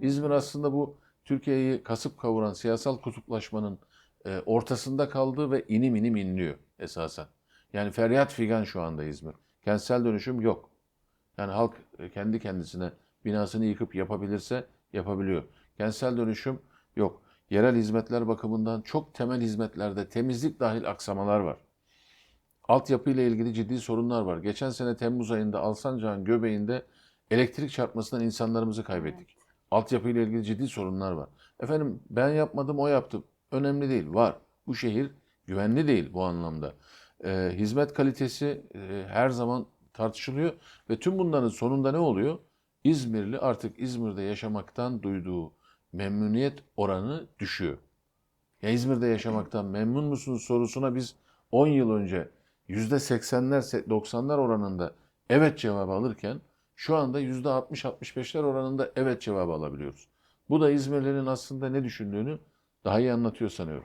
İzmir aslında bu Türkiye'yi kasıp kavuran siyasal kutuplaşmanın e, ortasında kaldı ve inim inim inliyor esasen. Yani feryat figan şu anda İzmir. Kentsel dönüşüm yok. Yani halk e, kendi kendisine binasını yıkıp yapabilirse yapabiliyor. Kentsel dönüşüm yok. Yerel hizmetler bakımından çok temel hizmetlerde temizlik dahil aksamalar var. Altyapıyla ilgili ciddi sorunlar var. Geçen sene Temmuz ayında Alsancak'ın göbeğinde elektrik çarpmasından insanlarımızı kaybettik. Altyapıyla ilgili ciddi sorunlar var. Efendim ben yapmadım o yaptı. Önemli değil. Var. Bu şehir güvenli değil bu anlamda. Ee, hizmet kalitesi e, her zaman tartışılıyor ve tüm bunların sonunda ne oluyor? İzmirli artık İzmir'de yaşamaktan duyduğu memnuniyet oranı düşüyor. Ya İzmir'de yaşamaktan memnun musunuz sorusuna biz 10 yıl önce %80'ler 90'lar oranında evet cevabı alırken şu anda %60-65'ler oranında evet cevabı alabiliyoruz. Bu da İzmirlilerin aslında ne düşündüğünü daha iyi anlatıyor sanıyorum.